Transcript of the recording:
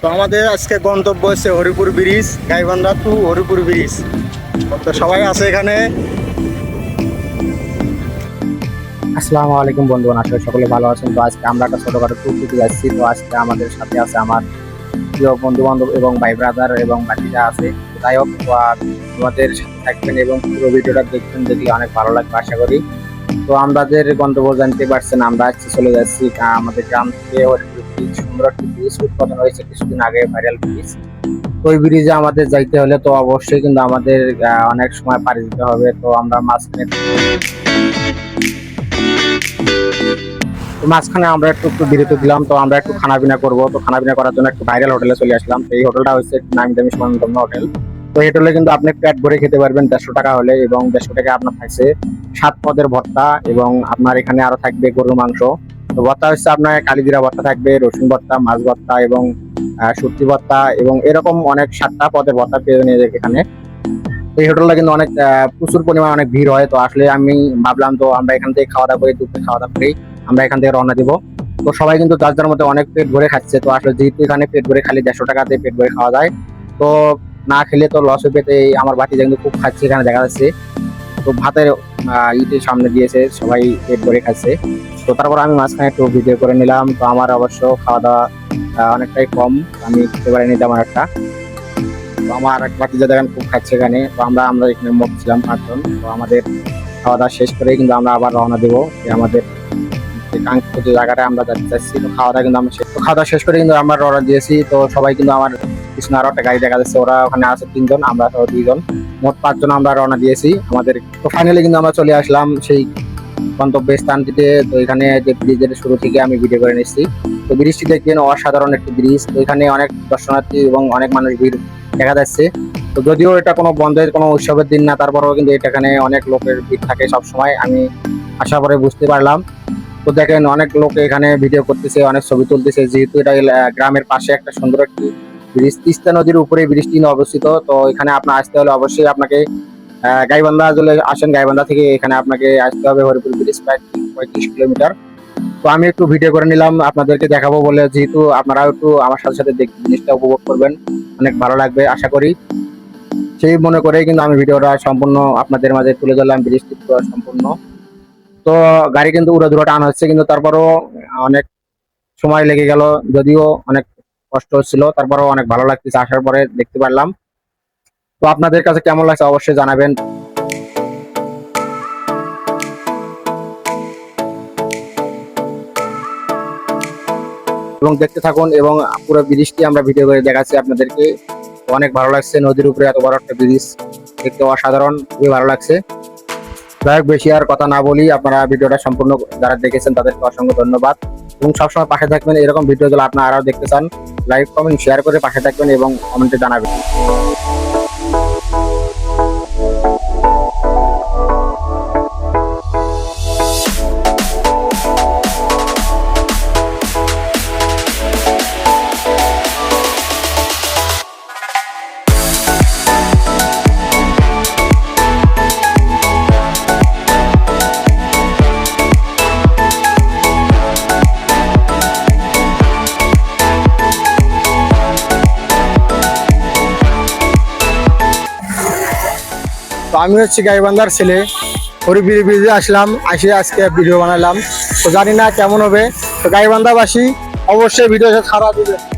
তো আমাদের আজকে গন্তব্য হচ্ছে Haripur bridge, Gaibandha to Haripur bridge. তো সবাই আছে এখানে? আসসালামু আলাইকুম বন্ধুগণ করি সকলে ভালো আছেন। তো আজকে আমরা একটা ছোটখাটো ট্যুর দিতে যাচ্ছি। তো আজকে আমাদের সাথে আছে আমার প্রিয় বন্ধু বান্ধব এবং ভাই ব্রাদার এবং বাকিরা আছে। যাই হোক আমাদের সাথে থাকবেন এবং পুরো ভিডিওটা দেখবেন দেখলে অনেক ভালো লাগবে, আশা করি। তো আমাদের গন্তব্য জানতে পারছেন, আমরা আজকে চলে যাচ্ছি আমাদের গ্রাম থেকে ব্রিজ সুন্দর একটি ব্রিজ উদ্বোধন হয়েছে কিছুদিন আগে ভাইরাল ব্রিজ ওই ব্রিজে আমাদের যাইতে হলে তো অবশ্যই কিন্তু আমাদের অনেক সময় পাড়ি দিতে হবে। তো আমরা মাঝখানে মাঝখানে আমরা একটু একটু বিরতি দিলাম। তো আমরা একটু খানা করব। তো খানা করার জন্য একটু ভাইরাল হোটেলে চলে আসলাম। তো এই হোটেলটা হচ্ছে নামি দামি স্বর্ণতম্য হোটেল তো এই হোটেলে কিন্তু আপনি পেট ভরে খেতে পারবেন দেড়শো টাকা হলে এবং দেড়শো টাকা আপনার থাকছে সাত পদের ভর্তা এবং আপনার এখানে আরও থাকবে গরুর মাংস। তো ভর্তা হচ্ছে আপনার কালিজিরা ভর্তা থাকবে, রসুন ভর্তা, মাছ ভর্তা এবং সবজি ভর্তা এবং এরকম অনেক সাতটা পদের ভর্তা পেয়ে নিয়ে এখানে। এই হোটেলটা কিন্তু অনেক প্রচুর পরিমাণে অনেক ভিড় হয়। তো আসলে আমি ভাবলাম তো আমরা এখান থেকে খাওয়া দাওয়া করি, দুপুরে খাওয়া দাওয়া করি, আমরা এখান থেকে রওনা দিব। তো সবাই কিন্তু যার যার মধ্যে অনেক পেট ভরে খাচ্ছে। তো আসলে যেহেতু এখানে পেট ভরে খালি দেড়শো টাকাতে পেট ভরে খাওয়া যায়, তো না খেলে তো লস পেতে আমার বাতিজা কিন্তু খুব খাচ্ছে এখানে দেখা যাচ্ছে। তো ভাতের ইটের সামনে দিয়েছে, সবাই পেট ভরে খাচ্ছে। তো তারপর আমি মাঝখানে একটু ভিডিও করে নিলাম, তো আমার অবশ্য খাওয়া দাওয়া অনেকটাই কম। আমি খেতে পারিনি তেমন একটা। তো আমার এক বাতিজা দেখেন খুব খাচ্ছে এখানে। তো আমরা আমরা এখানে মোট ছিলাম পাঁচজন। তো আমাদের খাওয়া দাওয়া শেষ করে কিন্তু আমরা আবার রওনা দেবো। যে আমাদের যে কাঙ্ক্ষিত যে জায়গাটা আমরা যেতে চাচ্ছি তো খাওয়া দাওয়া কিন্তু আমরা খাওয়া দাওয়া শেষ করে কিন্তু আমরা রওনা দিয়েছি। তো সবাই কিন্তু আমার পিছনে আরও একটা গাড়ি দেখা যাচ্ছে। ওরা ওখানে আছে তিনজন, আমরা সহ দুইজন। মোট পাঁচজন আমরা রওনা দিয়েছি। আমাদের তো ফাইনালি কিন্তু আমরা চলে আসলাম সেই গন্তব্য স্থানটিতে তো এখানে যে ব্রিজের শুরু থেকে আমি ভিডিও করে নিচ্ছি। তো ব্রিজটি দেখবেন অসাধারণ একটি ব্রিজ। তো এখানে অনেক দর্শনার্থী এবং অনেক মানুষ ভিড় দেখা যাচ্ছে। তো যদিও এটা কোনো বন্ধের, কোনো উৎসবের দিন না, তারপরেও কিন্তু এটা এখানে অনেক লোকের ভিড় থাকে সব সময় আমি আশা করে বুঝতে পারলাম। তো দেখেন অনেক লোক এখানে ভিডিও করতেছে, অনেক ছবি তুলতেছে। যেহেতু এটা গ্রামের পাশে একটা সুন্দর একটি তিস্তা নদীর উপরে ব্রিজটি অবস্থিত। তো এখানে আপনার আসতে হলে অবশ্যই আপনাকে গাইবান্ধা যদি আসেন। গাইবান্ধা থেকে এখানে আপনাকে আসতে হবে হরিপুর ব্রিজ প্রায় পঁয়ত্রিশ কিলোমিটার। তো আমি একটু ভিডিও করে নিলাম, আপনাদেরকে দেখাবো বলে। যেহেতু আপনারাও একটু আমার সাথে সাথে দেখ- জিনিসটা উপভোগ করবেন, অনেক ভালো লাগবে, আশা করি। সেই মনে করেই কিন্তু আমি ভিডিওটা সম্পূর্ণ আপনাদের মাঝে তুলে ধরলাম, ব্রিজটি পুরো সম্পূর্ণ। তো গাড়ি কিন্তু উড়ে দূরে টান হচ্ছে, কিন্তু তারপরও অনেক সময় লেগে গেল, যদিও অনেক কষ্ট হচ্ছিল, তারপরও অনেক ভালো লাগতেছে, আসার পরে দেখতে পারলাম। তো আপনাদের কাছে কেমন লাগছে অবশ্যই জানাবেন। এবং দেখতে থাকুন এবং পুরো ব্রিজটি আমরা ভিডিও করে দেখাচ্ছি আপনাদেরকে। অনেক ভালো লাগছে নদীর উপরে এত বড় একটা ব্রিজ, দেখতে অসাধারণ, খুবই ভালো লাগছে। যাই হোক বেশি আর কথা না বলি, আপনারা ভিডিওটা সম্পূর্ণ যারা দেখেছেন তাদেরকে অসংখ্য ধন্যবাদ। এবং সবসময় পাশে থাকবেন, এরকম ভিডিও গুলো আপনারা আরও দেখতে চান লাইক কমেন্ট শেয়ার করে পাশে থাকবেন এবং কমেন্টে জানাবেন। তো আমি হচ্ছে গাইবান্ধার ছেলে, হরিবির ব্রিজে আসলাম, আসে আজকে ভিডিও বানালাম। তো জানি না কেমন হবে। তো গাইবান্ধাবাসী, অবশ্যই ভিডিও খারাপ দিবে